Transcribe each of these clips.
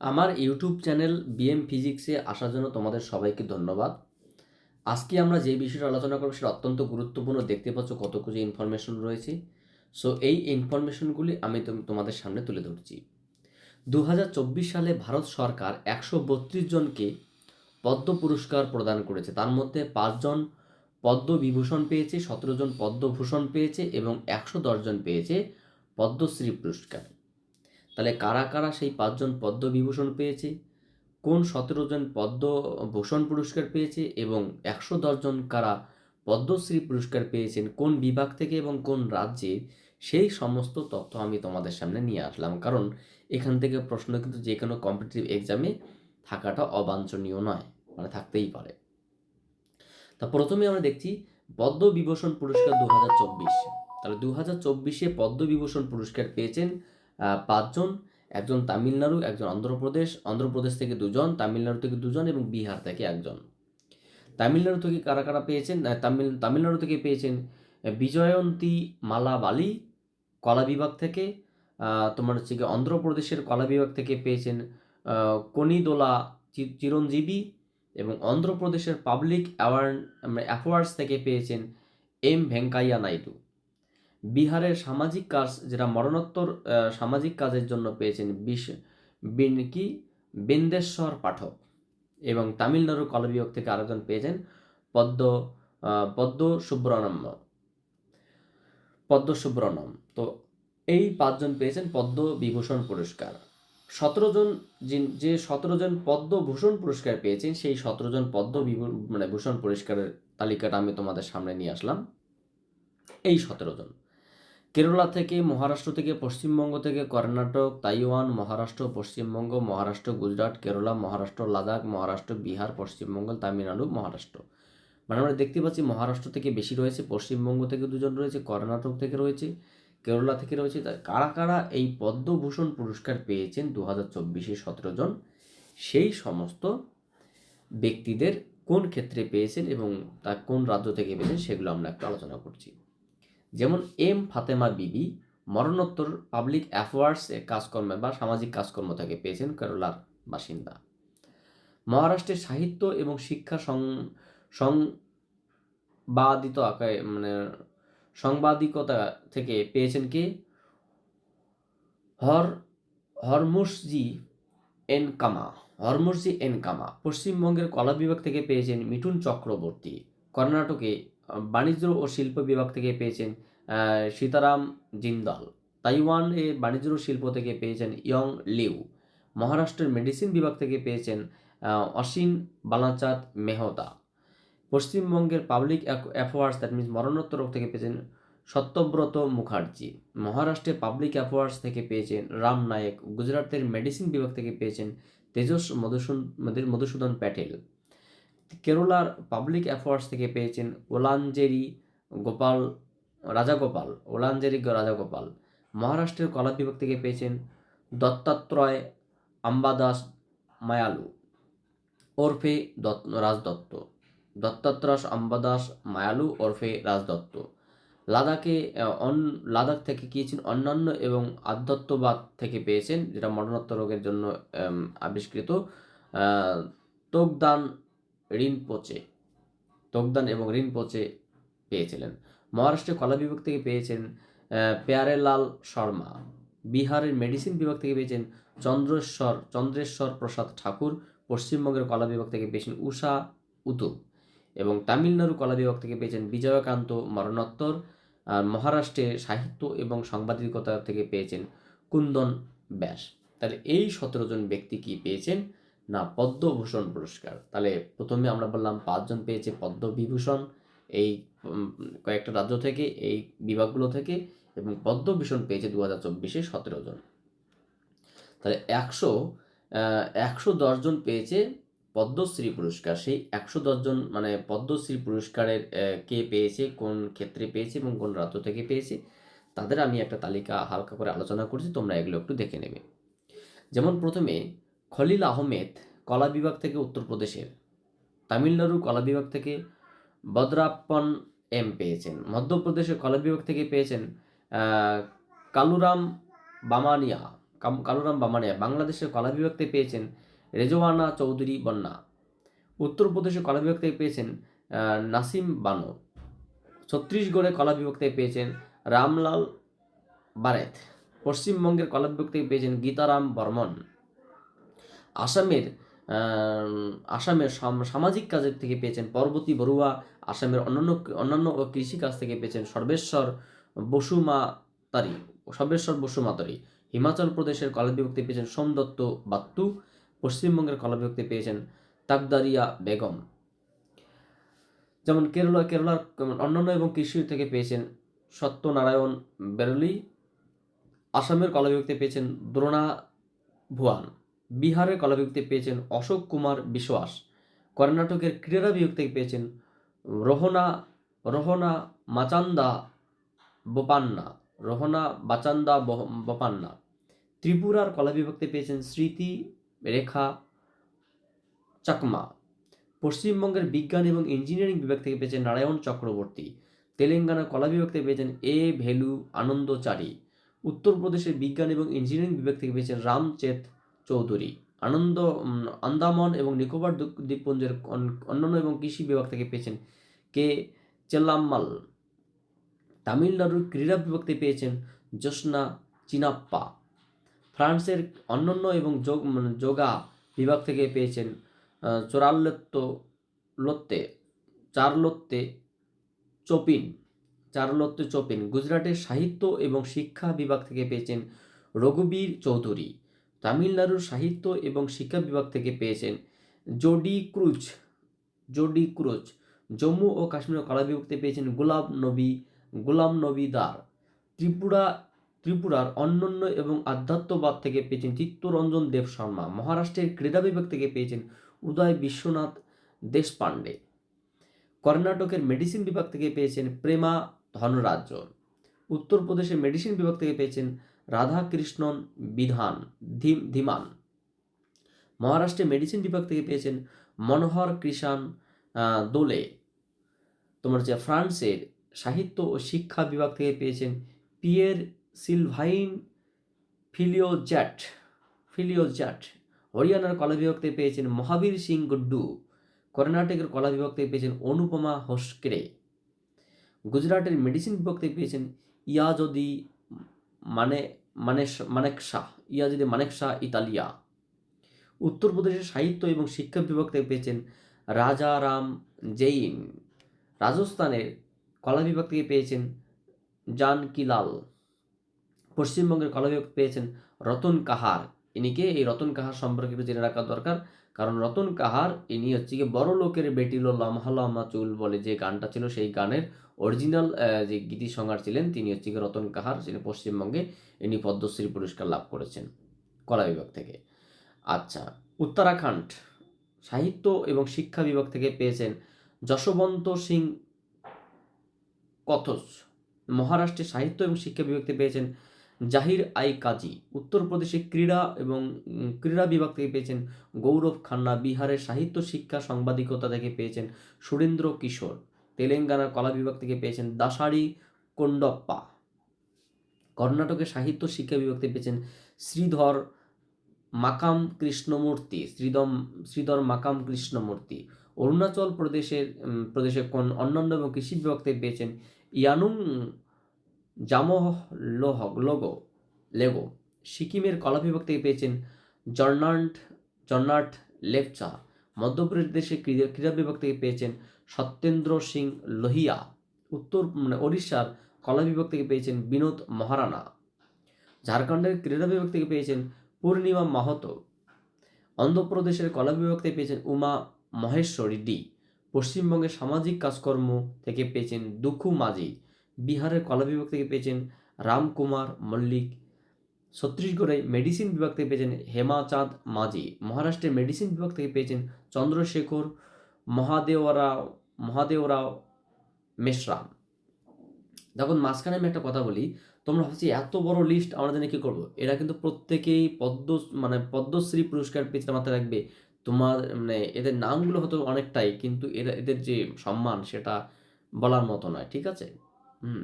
আমার YouTube channel BM ফিজিক্সে আসার জন্য তোমাদের সবাইকে ধন্যবাদ। আজকে আমরা যে বিষয়টা আলোচনা করব সেটা অত্যন্ত গুরুত্বপূর্ণ। দেখতে পাচ্ছ কত কিছু ইনফরমেশন রয়েছে। সো এই ইনফরমেশনগুলি আমি তোম- তোমাদের সামনে তুলে ধরছি। দু হাজার চব্বিশ সালে ভারত সরকার একশো বত্রিশ জনকে পদ্ম পুরস্কার প্রদান করেছে। তার মধ্যে পাঁচজন পদ্মবিভূষণ পেয়েছে, সতেরো জন পদ্মভূষণ পেয়েছে এবং একশো জন পেয়েছে পদ্মশ্রী পুরস্কার। তাহলে কারা কারা সেই পাঁচজন পদ্মবিভূষণ পেয়েছে? কোন সতেরো জন পদ্মভূষণ পুরস্কার পেয়েছে? এবং একশো জন কারা পদ্মশ্রী পুরস্কার পেয়েছেন? কোন বিভাগ থেকে এবং কোন রাজ্যে? সেই সমস্ত তথ্য আমি তোমাদের সামনে নিয়ে আসলাম। কারণ এখান থেকে প্রশ্ন কিন্তু যে কোনো কম্পিটিটিভ এক্সামে থাকাটা অবাঞ্ছনীয় নয় মানে থাকতেই পারে। তা প্রথমে আমরা দেখছি পদ্মবিভূষণ পুরস্কার দু হাজার চব্বিশ। তাহলে দু হাজার চব্বিশে পদ্মবিভূষণ পুরস্কার পেয়েছেন পাঁচজন, একজন তামিলনাড়ু, একজন অন্ধ্রপ্রদেশ অন্ধ্রপ্রদেশ থেকে দুজন, তামিলনাড়ু থেকে দুজন এবং বিহার থেকে একজন। তামিলনাড়ু থেকে কারা কারা পেয়েছেন? তামিল তামিলনাড়ু থেকে পেয়েছেন বিজয়ন্তী মালা বালি কলা বিভাগ থেকে তোমার হচ্ছে গিয়ে অন্ধ্রপ্রদেশের কলা বিভাগ থেকে পেয়েছেন কনিদোলা চিরঞ্জীবী এবং অন্ধ্রপ্রদেশের পাবলিক অ্যাওয়ার্ড অ্যাফোয়ার্ডস থেকে পেয়েছেন এম ভেঙ্কাইয়া নাইডু। বিহারের সামাজিক কাজ, যেটা মরণোত্তর সামাজিক কাজের জন্য পেয়েছেন বিশ বিন কি বিন্দেশ্বর পাঠক এবং তামিলনাড়ুর কলা বিভাগ থেকে আরেকজন পেয়েছেন পদ্ম পদ্ম সুব্রহ্মণ্য। পদ্ম সুব্রহ্মণ্যম তো এই পাঁচজন পেয়েছেন পদ্ম বিভূষণ পুরস্কার। সতেরো জন যে সতেরো জন পদ্মভূষণ পুরস্কার পেয়েছেন, সেই সতেরো জন পদ্ম মানে ভূষণ পুরস্কারের তালিকাটা আমি তোমাদের সামনে নিয়ে আসলাম। এই সতেরো জন। কেরালা থেকে, মহারাষ্ট্র থেকে, পশ্চিমবঙ্গ থেকে কর্ণাটক, তাইওয়ান, মহারাষ্ট্র, পশ্চিমবঙ্গ, মহারাষ্ট্র, গুজরাট, কেরলা, মহারাষ্ট্র, লাদাখ, মহারাষ্ট্র, বিহার, পশ্চিমবঙ্গ, তামিলনাড়ু, মহারাষ্ট্র। মানে আমরা দেখতে পাচ্ছি মহারাষ্ট্র থেকে বেশি রয়েছে, পশ্চিমবঙ্গ থেকে দুজন রয়েছে, কর্ণাটক থেকে রয়েছে, কেরলা থেকে রয়েছে। কারা কারা এই পদ্মভূষণ পুরস্কার পেয়েছেন দু হাজার চব্বিশে সতেরো জন, সেই সমস্ত ব্যক্তিদের কোন ক্ষেত্রে পেয়েছেন এবং তা কোন রাজ্য থেকে পেয়েছেন সেগুলো আমরা একটু আলোচনা করছি। যেমন এম ফাতেমা বিবি, মরণোত্তর পাবলিক অ্যাফোয়ার্ডসে কাজকর্মে বা সামাজিক কাজকর্ম থেকে পেয়েছেন কেরলার বাসিন্দা। মহারাষ্ট্রের সাহিত্য এবং শিক্ষা সংবাদিত আকারে মানে সাংবাদিকতা থেকে পেয়েছেন কে? হর হরমুসজি এন কামা হরমুসজি এন কামা। পশ্চিমবঙ্গের কলা বিভাগ থেকে পেয়েছেন মিঠুন চক্রবর্তী। কর্ণাটকে বাণিজ্য ও শিল্প বিভাগ থেকে পেয়েছেন সীতারাম জিন্দাল। তাইওয়ানে বাণিজ্য ও শিল্প থেকে পেয়েছেন ইয়ং লিউ। মহারাষ্ট্রের মেডিসিন বিভাগ থেকে পেয়েছেন অসীন বালাচাঁদ মেহতা। পশ্চিমবঙ্গের পাবলিক অ্যাফোয়ার্স, দ্যাট মিনস মরণোত্তর থেকে পেয়েছেন সত্যব্রত মুখার্জি। মহারাষ্ট্রে পাবলিক অ্যাফোয়ার্স থেকে পেয়েছেন রাম নায়েক। গুজরাটের মেডিসিন বিভাগ থেকে পেয়েছেন তেজস মধুসূন মধুসূদন প্যাটেল। কেরলার পাবলিক অ্যাফোয়ার্স থেকে পেয়েছেন ওলাঞ্জেরি গোপাল রাজাগোপাল ওলাঞ্জেরি রাজাগোপাল মহারাষ্ট্রের কলা বিভাগ থেকে পেয়েছেন দত্তাত্রয় আম্বাদাস মায়ালু। ওরফে দত্ত রাজদত্ত। দত্তাত্রয় আম্বাদাস মায়ালু ওরফে রাজদত্ত। লাদাখে অন লাদাখ থেকে গিয়েছেন অন্যান্য এবং আধ্যাত্মবাদ থেকে পেয়েছেন যেটা মরণোত্তর রোগের জন্য আবিষ্কৃত। আহ, তোগদান রিনপোচে তোগদান এবং রিনপোচে পেয়েছিলেন। মহারাষ্ট্রের কলা বিভাগ থেকে পেয়েছেন প্যারেলাল শর্মা। বিহারের মেডিসিন বিভাগ থেকে পেয়েছেন চন্দ্রেশ্বর চন্দ্রেশ্বর প্রসাদ ঠাকুর। পশ্চিমবঙ্গের কলা বিভাগ থেকে পেয়েছেন উষা উতু। এবং তামিলনাড়ু কলা বিভাগ থেকে পেয়েছেন বিজয়কান্ত মরণোত্তর। আর মহারাষ্ট্রে সাহিত্য এবং সাংবাদিকতা থেকে পেয়েছেন কুন্দন ব্যাস। তাহলে এই সতেরো জন ব্যক্তি কি পেয়েছেন? না, পদ্মভূষণ পুরস্কার। তাহলে প্রথমে আমরা বললাম পাঁচজন পেয়েছে পদ্মবিভূষণ। এই কয়েকটা রাজ্য থেকে, এই বিভাগগুলো থেকে এবং পদ্মভূষণ পেয়েছে দু হাজার চব্বিশে সতেরো জন। তাহলে একশো একশো দশজন পেয়েছে পদ্মশ্রী পুরস্কার। সেই একশো দশজন মানে পদ্মশ্রী পুরস্কারের কে পেয়েছে, কোন ক্ষেত্রে পেয়েছে এবং কোন রাজ্য থেকে পেয়েছে, তাদের আমি একটা তালিকা হালকা করে আলোচনা করছি, তোমরা এগুলো একটু দেখে নেবে। যেমন প্রথমে খলিল আহমেদ কলা বিভাগ থেকে উত্তরপ্রদেশের। তামিলনাড়ু কলা বিভাগ থেকে বদ্রাপ্পন এম পেয়েছেন। মধ্যপ্রদেশের কলা বিভাগ থেকে পেয়েছেন কালুরাম বামানিয়া কালুরাম বামানিয়া। বাংলাদেশের কলা বিভাগ থেকে পেয়েছেন রেজওয়ানা চৌধুরী বন্যা উত্তরপ্রদেশের কলা বিভাগ থেকে পেয়েছেন নাসিম বানো। ছত্তিশগড়ের কলা বিভাগ থেকে পেয়েছেন রামলাল বারেত। পশ্চিমবঙ্গের কলা বিভাগ থেকে পেয়েছেন গীতারাম বর্মন। আসামের আসামের সাম- সামাজিক কাজের থেকে পেয়েছেন পর্বতী বড়ুয়া, আসামের অন্যান্য অন্যান্য কৃষি কাজ থেকে পেয়েছেন সর্বেশ্বর বসুমাতারি সর্বেশ্বর বসুমাতারি। হিমাচল প্রদেশের কলা থেকে পেয়েছেন সোমদত্ত বাত্তু, পশ্চিমবঙ্গের কলা থেকে পেয়েছেন তাকদারিয়া বেগম। যেমন কেরলা, কেরলার অন্যান্য এবং কৃষি থেকে পেয়েছেন সত্যনারায়ণ বেরলি, আসামের কলা থেকে পেয়েছেন দ্রোণা ভুয়ান। বিহারের কলা বিভাগ থেকে পেয়েছেন অশোক কুমার বিশ্বাস। কর্ণাটকের ক্রীড়া বিভাগ থেকে পেয়েছেন রোহনা রোহনা মাচান্দা বোপান্না, রোহনা বাচান্দা বোপান্না। ত্রিপুরার কলা থেকে পেয়েছেন স্মৃতি রেখা চাকমা। পশ্চিমবঙ্গের বিজ্ঞান এবং ইঞ্জিনিয়ারিং বিভাগ থেকে পেয়েছেন নারায়ণ চক্রবর্তী। তেলেঙ্গানার কলা বিভাগ থেকে পেয়েছেন এ ভেলু আনন্দচারী। উত্তরপ্রদেশের বিজ্ঞান এবং ইঞ্জিনিয়ারিং বিভাগ থেকে পেয়েছেন রামচেত চৌধুরী। আনন্দ আন্দামান এবং নিকোবর দ্বীপ- দ্বীপপুঞ্জের অন্যান্য এবং কৃষি বিভাগ থেকে পেয়েছেন কে? চেল্লাম্মাল। তামিলনাড়ুর ক্রীড়া বিভাগ থেকে পেয়েছেন জোসনা চিনাপ্পা। ফ্রান্সের অন্যান্য এবং যোগ মানে যোগা বিভাগ থেকে পেয়েছেন চোরাল্লত্ত লত্তে, চারলত্তে চোপিন চারলত্তে চোপিন। গুজরাটের সাহিত্য এবং শিক্ষা বিভাগ থেকে পেয়েছেন রঘুবীর চৌধুরী। তামিলনাড়ুর সাহিত্য এবং শিক্ষা বিভাগ থেকে পেয়েছেন Jodi Cruz Jodi Cruz. Jammu ও কাশ্মীর কলা বিভাগ থেকে পেয়েছেন গুলাব নবী, গুলাম নবী দার ত্রিপুরা, ত্রিপুরার অন্যান্য এবং আধ্যাত্মবাদ থেকে পেয়েছেন চিত্তরঞ্জন দেব শর্মা। মহারাষ্ট্রের ক্রীড়া বিভাগ থেকে পেয়েছেন উদয় বিশ্বনাথ দেশপাণ্ডে। কর্ণাটকের মেডিসিন বিভাগ থেকে পেয়েছেন প্রেমা ধনরাজ্য। উত্তরপ্রদেশের মেডিসিন বিভাগ থেকে পেয়েছেন রাধাকৃষ্ণন বিধান, ধীম ধীমান। মহারাষ্ট্রে মেডিসিন বিভাগ থেকে পেয়েছেন মনোহর কৃষাণ দোলে। তোমার হচ্ছে ফ্রান্সের সাহিত্য ও শিক্ষা বিভাগ থেকে পেয়েছেন পিয়ের সিলভাইন ফিলিওজ্যাট ফিলিওজ্যাট। হরিয়ানার কলা বিভাগ থেকে পেয়েছেন মহাবীর সিং গুড্ডু। কর্ণাটকের কলা বিভাগ থেকে পেয়েছেন অনুপমা হোসক্রে। গুজরাটের মেডিসিন বিভাগ থেকে পেয়েছেন ইয়াজদি মানে মানে মানেক শাহ ইয়াজদি মানেক শাহ ইতালিয়া। উত্তরপ্রদেশের সাহিত্য এবং শিক্ষা বিভাগ থেকে পেয়েছেন রাজারাম জৈন রাজস্থানের কলা বিভাগ থেকে পেয়েছেন জানকিলাল। পশ্চিমবঙ্গের কলা বিভাগ পেয়েছেন রতন কাহার। ইনিকে এই রতন কাহার সম্পর্কে একটু জেনে রাখা দরকার। কারণ রতন কাহার, ইনি হচ্ছে কি বড় লোকের বেটিল লমহা লমহা চুল বলে যে গানটা ছিল, সেই গানের অরিজিনাল যে গীতি সংহার ছিলেন, তিনি হচ্ছে রতন কাহার, যিনি পশ্চিমবঙ্গে ইনি পদ্মশ্রী পুরস্কার লাভ করেছেন কলা বিভাগ থেকে। আচ্ছা উত্তরাখণ্ড, সাহিত্য এবং শিক্ষা বিভাগ থেকে পেয়েছেন যশবন্ত সিং কথস মহারাষ্ট্রে সাহিত্য এবং শিক্ষা বিভাগ থেকে পেয়েছেন জাহির আই কাজী। উত্তরপ্রদেশে ক্রীড়া এবং ক্রীড়া বিভাগ থেকে পেয়েছেন গৌরব খান্না। বিহারের সাহিত্য শিক্ষা সাংবাদিকতা থেকে পেয়েছেন সুরেন্দ্র কিশোর। তেলেঙ্গানার কলা বিভাগ থেকে পেয়েছেন দাসারি কোন্ডপ্পা। কর্ণাটকের সাহিত্য শিক্ষা বিভাগ থেকে পেয়েছেন শ্রীধর মাকাম কৃষ্ণমূর্তি শ্রীদম শ্রীধর মাকাম কৃষ্ণমূর্তি। অরুণাচল প্রদেশের প্রদেশের কোন অন্যান্য এবং কৃষি বিভাগ থেকে পেয়েছেন ইয়ানুং জামহ লোহ, লোগো, লেগো। সিকিমের কলা বিভাগ থেকে পেয়েছেন জর্নান্ট জর্নাট লেপচা। মধ্যপ্রদেশের ক্রীড়া বিভাগ থেকে পেয়েছেন সত্যেন্দ্র সিং লোহিয়া, উত্তর মানে ওড়িশার কলা বিভাগ থেকে পেয়েছেন বিনোদ মহারানা। ঝাড়খণ্ডের ক্রীড়া বিভাগ থেকে পেয়েছেন পূর্ণিমা মাহাতো। অন্ধ্রপ্রদেশের কলা বিভাগ থেকে পেয়েছেন উমা মহেশ্বরী ডি। পশ্চিমবঙ্গের সামাজিক কাজকর্ম থেকে পেয়েছেন দুখু মাঝি। বিহারের কলা বিভাগ থেকে পেয়েছেন রামকুমার মল্লিক। ছত্তিশগড়ে মেডিসিন বিভাগ থেকে পেয়েছেন হেমাচাঁদ মাঝি। মহারাষ্ট্রের মেডিসিন বিভাগ থেকে পেয়েছেন চন্দ্রশেখর মহাদেওরাও মহাদেওরাও মেশরাম। দেখুন, মাঝখানে আমি একটা কথা বলি, তোমরা ভাবছি এত বড় লিস্ট আমরা জানি কী করব? এরা কিন্তু প্রত্যেকেই পদ্ম মানে পদ্মশ্রী পুরস্কার পেয়েছে মাথায় রাখবে। তোমার মানে এদের নামগুলো হয়তো অনেকটাই, কিন্তু এরা, এদের যে সম্মান, সেটা বলার মতো নয়, ঠিক আছে? হুম।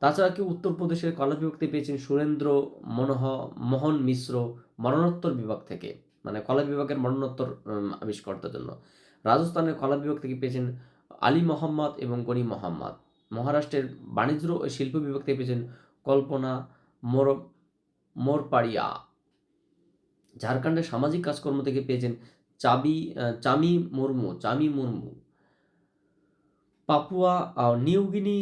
তাছাড়া কি উত্তরপ্রদেশের কলা বিভক্তি পেয়েছেন সুরেন্দ্র মনোহ, মোহন মিশ্র, মরণোত্তর বিভাগ থেকে। মানে কলা বিভাগের মরণোত্তর আবিষ্কর্তার জন্য। রাজস্থানের কলা বিভাগ থেকে পেয়েছেন আলী মোহাম্মদ এবং গনি মোহাম্মদ। মহারাষ্ট্রের বাণিজ্য ও শিল্প বিভাগ থেকে পেয়েছেন কল্পনা মোর, মোরপাড়িয়া। ঝাড়খণ্ডের সামাজিক কাজকর্ম থেকে পেয়েছেন চাবি Chami Murmu Chami Murmu. Papua New Guinea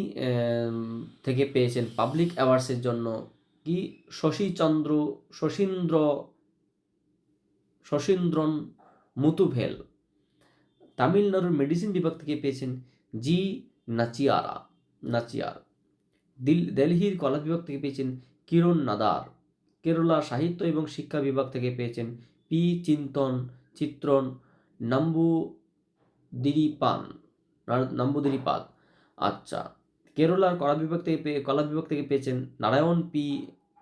থেকে পেয়েছেন পাবলিক অ্যাওয়ার্ডসের জন্য কি? শশীচন্দ্র, শশীন্দ্র, শশীন্দ্রন মুতুভেল। তামিলনাড়ুর মেডিসিন বিভাগ থেকে পেয়েছেন জি নাচিয়ারা নাচিয়ার দিল দিল্লির কলা বিভাগ থেকে পেয়েছেন কিরণ নাদার কেরলা সাহিত্য এবং শিক্ষা বিভাগ থেকে পেয়েছেন পি চিন্তন চিত্রন নাম্বু দিরিপান নাম্বুদিরিপাদ আচ্ছা কেরলার কলা বিভাগ থেকে পেয়ে কলা বিভাগ থেকে পেয়েছেন নারায়ণ পি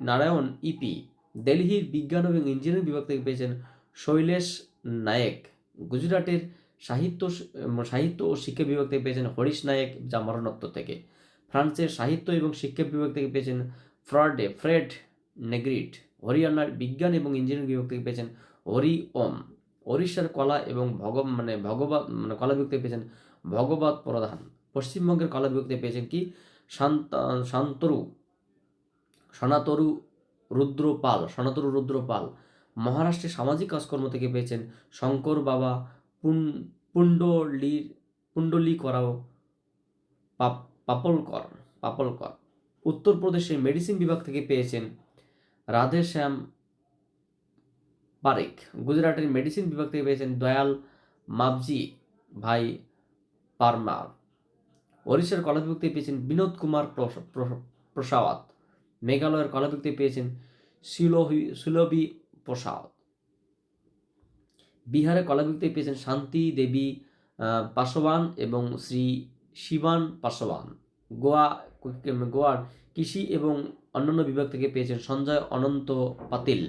নারায়ণ ইপি দিল্লির বিজ্ঞান এবং ইঞ্জিনিয়ারিং বিভাগ থেকে পেয়েছেন শৈলেশ নায়েক গুজরাটের সাহিত্য সাহিত্য ও শিক্ষা বিভাগ থেকে পেয়েছেন হরিশ নায়েক, যা মরণোত্তর থেকে। ফ্রান্সের সাহিত্য এবং শিক্ষা বিভাগ থেকে পেয়েছেন ফ্রডে, ফ্রেড নেগ্রিট হরিয়ানার বিজ্ঞান এবং ইঞ্জিনিয়ারিং বিভাগ থেকে পেয়েছেন হরি ওম। ওড়িশার কলা এবং ভগ মানে ভগবত মানে কলা বিভাগ থেকে পেয়েছেন ভগবত প্রধান। পশ্চিমবঙ্গের কলা বিভাগ থেকে পেয়েছেন কি? শান্ত শান্তরু, সনাতরু রুদ্র পাল সনাতরু রুদ্র পাল মহারাষ্ট্রের সামাজিক কাজকর্ম থেকে পেয়েছেন শঙ্কর বাবা পুণ্ডলির পুণ্ডলি করাও পাপ, পাপলকর পাপলকর। উত্তরপ্রদেশে মেডিসিন বিভাগ থেকে পেয়েছেন রাধেশ্যাম পারেখ। গুজরাটের মেডিসিন বিভাগ থেকে পেয়েছেন দয়াল মাবজি ভাই পারমার ওড়িশার কলা বিভাগ থেকে পেয়েছেন বিনোদ কুমার প্রস- প্রস- প্রসাওয়াত। মেঘালয়ের কলা বিভাগ থেকে পেয়েছেন সুলভি প্রসাদ বিহারে কলা বিভাগ থেকে পেয়েছেন শান্তি দেবী পাসওয়ান এবং শ্রী শিবান পাসওয়ান গোয়া গোয়ার কৃষি এবং অন্যান্য বিভাগ থেকে পেয়েছেন সঞ্জয় অনন্ত পাতিল।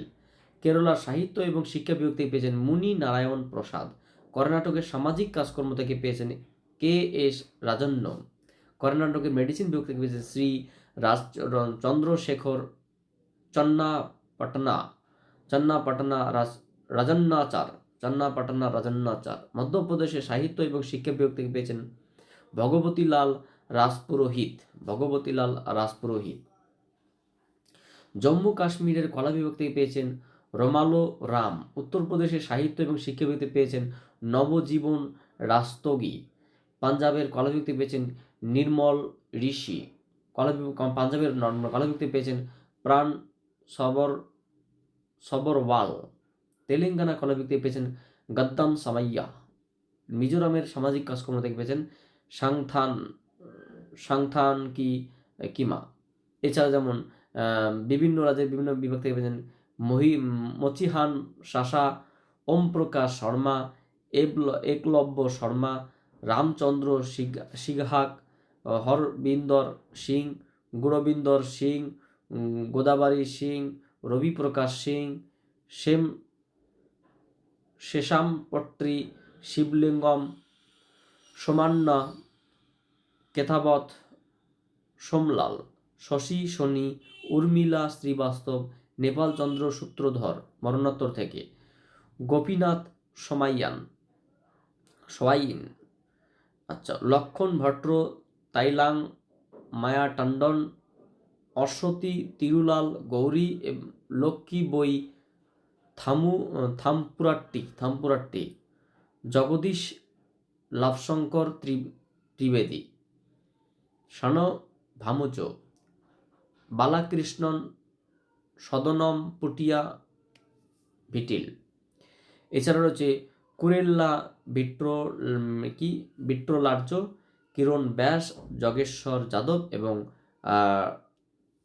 কেরলার সাহিত্য এবং শিক্ষা বিভাগ থেকে পেয়েছেন মুনি নারায়ণ প্রসাদ। কর্ণাটকের সামাজিক কাজকর্ম থেকে পেয়েছেন কে এস রাজন্য। কর্ণাটকের মেডিসিন বিভাগ থেকে পেয়েছেন শ্রী রাজ, চন্দ্রশেখর চন্না পাটনা চন্না পাটনা রাজ, রাজন্নাচার। চন্না পাটনা রাজন্নাচার মধ্যপ্রদেশের সাহিত্য এবং শিক্ষা বিভাগ থেকে পেয়েছেন ভগবতী লাল রাজপুরোহিত। ভগবতী লাল রাজপুরোহিত। জম্মু কাশ্মীরের কলা বিভাগ থেকে পেয়েছেন রমালো রাম। উত্তরপ্রদেশের সাহিত্য এবং শিক্ষা বিভাগ থেকে পেয়েছেন নবজীবন রাস্তগী। পাঞ্জাবের কলা বিভাগ থেকে পেয়েছেন নির্মল ঋষি। কলা পাঞ্জাবের কলা বিভাগ থেকে পেয়েছেন প্রাণ সবর সবরওয়াল। তেলেঙ্গানা কলা থেকে পেয়েছেন গদ্দাম সামাইয়া। মিজোরামের সামাজিক কাজকর্ম থেকে পেয়েছেন সাংথান সাংথান কি, কিমা। এছাড়া যেমন বিভিন্ন রাজ্যের বিভিন্ন বিভাগ থেকে পেয়েছেন মহি, মচিহান, শাসা ওম প্রকাশ শর্মা, এবল, একলব্য শর্মা, রামচন্দ্র সিগ- সিগহাক হরবিন্দর সিং, গুরবিন্দর সিং গোদাবারী সিং রবি প্রকাশ সিং, সেম শেষামপট্রি শিবলিঙ্গম সোমান্য কেথাবত সোমলাল, শশী শনি, উর্মিলা শ্রীবাস্তব নেপালচন্দ্র সূত্রধর, মরণোত্তর থেকে। গোপীনাথ সমাইয়ান, সোয়াইন। আচ্ছা লক্ষণ ভট্ট, তাইলাং মায়া টন্ডন অশ্বতী তিরুলাল গৌরী লক্ষ্মী বই থামু থামপুরাট্টি থামপুরাট্টি। জগদীশ লাভশঙ্কর ত্রি, ত্রিবেদী। সন ভামুচ। বালাকৃষ্ণন সদনম পুটিয়া ভিটিল। এছাড়া রয়েছে কুরেল্লা বিট্র কি? বিট্রলার্য, কিরণ ব্যাস জগেশ্বর যাদব এবং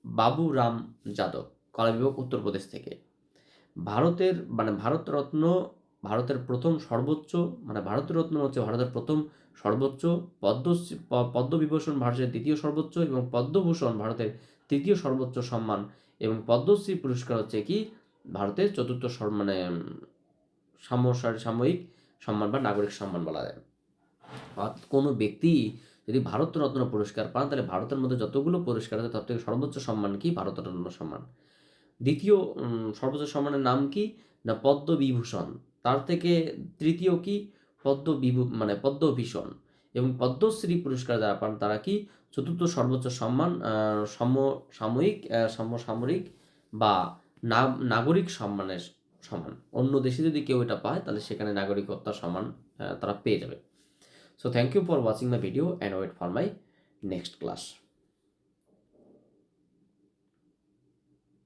বাবুরাম যাদব। কলা বিভাগ উত্তরপ্রদেশ থেকে। ভারতের মানে ভারতরত্ন, ভারতের প্রথম সর্বোচ্চ মানে ভারতরত্ন হচ্ছে ভারতের প্রথম সর্বোচ্চ, পদ্মশ্রী পদ্মবিভূষণ ভারতের দ্বিতীয় সর্বোচ্চ এবং পদ্মভূষণ ভারতের তৃতীয় সর্বোচ্চ সম্মান এবং পদ্মশ্রী পুরস্কার হচ্ছে কি? ভারতের চতুর্থ মানে সাময়িক সম্মান বা নাগরিক সম্মান বলা যায়। কোনো ব্যক্তি যদি ভারতরত্ন পুরস্কার পান, তাহলে ভারতের মধ্যে যতগুলো পুরস্কার আছে, তার থেকে সর্বোচ্চ সম্মান কি? ভারতরত্ন সম্মান। দ্বিতীয় সর্বোচ্চ সম্মানের নাম কি? না, পদ্মবিভূষণ। তার থেকে তৃতীয় কি? পদ্মবিভূ মানে পদ্মভীষণ। এবং পদ্মশ্রী পুরস্কার যারা পান তারা কি? চতুর্থ সর্বোচ্চ সম্মান সম, সাময়িক সমসামরিক বা নাগরিক সম্মানের সমান। অন্য দেশে যদি কেউ এটা পায়, তাহলে সেখানে নাগরিকত্ব সমান তারা পেয়ে যাবে। So thank you for watching my video and wait for my next class